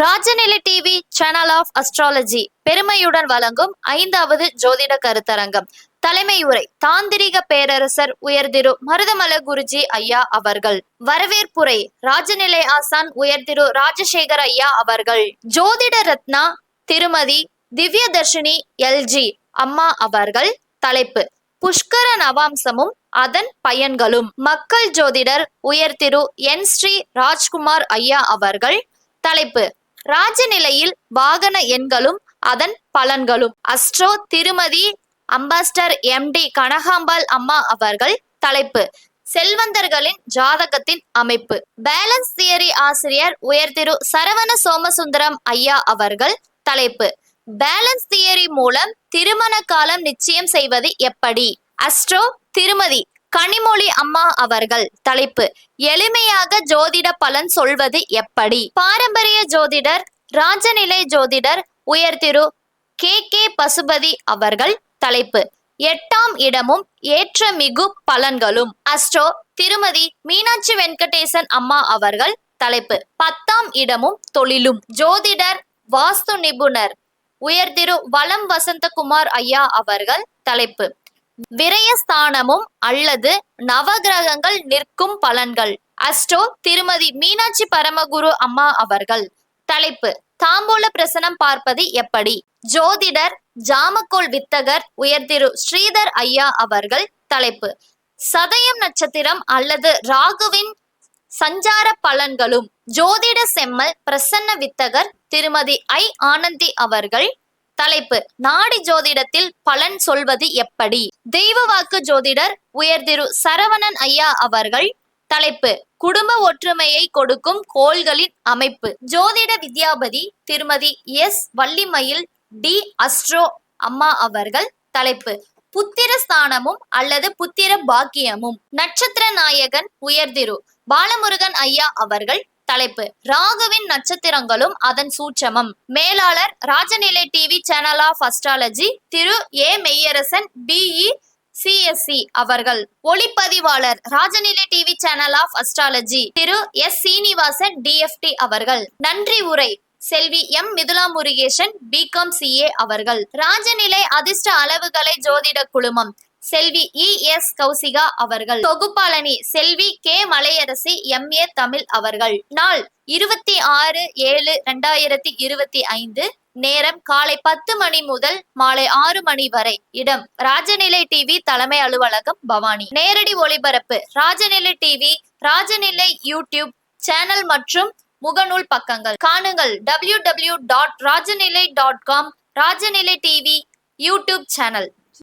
Rajanilai TV channel of astrology பெருமையுடன் வழங்கும் ஐந்தாவது ஜோதிட கருத்தரங்கம். தலைமை உரை தாந்திரிக பேரரசர் உயர்திரு மருதமல குருஜி ஐயா அவர்கள். வரவேற்புரை ராஜநிலை ஆசான் உயர்திரு ராஜசேகர் ஐயா அவர்கள். ஜோதிட ரத்னா திருமதி திவ்யதர்ஷினி எல்ஜி அம்மா அவர்கள் தலைப்பு. புஷ்கர நவாம்சமும் அதன் பயன்களும். மக்கள் ஜோதிடர் உயர்திரு என் ஸ்ரீ ராஜ்குமார் ஐயா அவர்கள் தலைப்பு. ராஜநிலையில் வாகன எண்களும் அதன் பலன்களும். அஸ்ட்ரோ திருமதி அம்பாஸ்டர் எம்டி கனகாம்பாள் அம்மா அவர்கள் தலைப்பு. செல்வந்தர்களின் ஜாதகத்தின் அமைப்பு. பேலன்ஸ் தியரி ஆசிரியர் உயர்திரு சரவண சோமசுந்தரம் ஐயா அவர்கள் தலைப்பு. பேலன்ஸ் தியரி மூலம் திருமண காலம் நிச்சயம் செய்வது எப்படி? அஸ்ட்ரோ திருமதி கனிமொழி அம்மா அவர்கள் தலைப்பு. எளிமையாக ஜோதிட பலன் சொல்வது எப்படி? பாரம்பரிய ஜோதிடர் ராஜநிலை ஜோதிடர் உயர்திரு கே. கே. பசுபதி அவர்கள் தலைப்பு. எட்டாம் இடமும் ஏற்ற மிகு பலன்களும். அஸ்ட்ரோ திருமதி மீனாட்சி வெங்கடேசன் அம்மா அவர்கள் தலைப்பு. பத்தாம் இடமும் தொழிலும். ஜோதிடர் வாஸ்து நிபுணர் உயர்திரு வலம் வசந்தகுமார் ஐயா அவர்கள் தலைப்பு. விரயஸ்தானமும் அல்லது நவகிரகங்கள் நிற்கும் பலன்கள். அஸ்டோ திருமதி மீனாட்சி பரமகுரு அம்மா அவர்கள். தலைப்பு தாம்பூல பிரசனம் பார்ப்பது எப்படி? ஜோதிடர் ஜாமக்கோள் வித்தகர் உயர்திரு ஸ்ரீதர் ஐயா அவர்கள். தலைப்பு சதயம் நட்சத்திரம் அல்லது ராகுவின் சஞ்சார பலன்களும். ஜோதிட செம்மல் பிரசன்ன வித்தகர் திருமதி ஐ ஆனந்தி அவர்கள். தலைப்பு. நாடி ஜோதிடத்தில் பலன் சொல்வது எப்படி? தெய்வ வாக்கு ஜோதிடர் உயர்திரு சரவணன் ஐயா அவர்கள் தலைப்பு. குடும்ப ஒற்றுமையை கொடுக்கும் கோள்களின் அமைப்பு. ஜோதிட வித்யாபதி திருமதி எஸ் வள்ளிமயில் டி அஸ்ட்ரோ அம்மா அவர்கள் தலைப்பு. புத்திர ஸ்தானமும் அல்லது புத்திர பாக்கியமும். நட்சத்திர நாயகன் உயர்திரு. பாலமுருகன் ஐயா அவர்கள் தலைப்பு. ராகுவின் நட்சத்திரங்களும் அதன் சூட்சமம். மேலாளர் Rajanilai TV channel of astrology Thiru A Meyyarasan BE CSC அவர்கள். ஒளிப்பதிவாளர் Rajanilai TV channel of astrology Thiru S Srinivasan DFT அவர்கள். நன்றி உரை. Selvi M Mithula Murugesan BCom CA அவர்கள். ராஜநிலை அதிர்ஷ்ட அளவுகளை ஜோதிட குழுமம். செல்வி இ. எஸ். கௌசிகா அவர்கள். தொகுப்பாளனி Selvi K. Malayarasi M. A. Tamil அவர்கள். நாள் இருபத்தி ஆறு ஏழு ரெண்டாயிரத்தி இருபத்தி ஐந்து. நேரம் காலை பத்து மணி முதல் மாலை ஆறு மணி வரை. இடம் ராஜநிலை டிவி தலைமை அலுவலகம் பவானி. நேரடி ஒளிபரப்பு Rajanilai TV Rajanilai YouTube channel மற்றும் முகநூல் பக்கங்கள். காணுங்கள் W W dot Rajanilai dot com Rajanilai TV YouTube channel.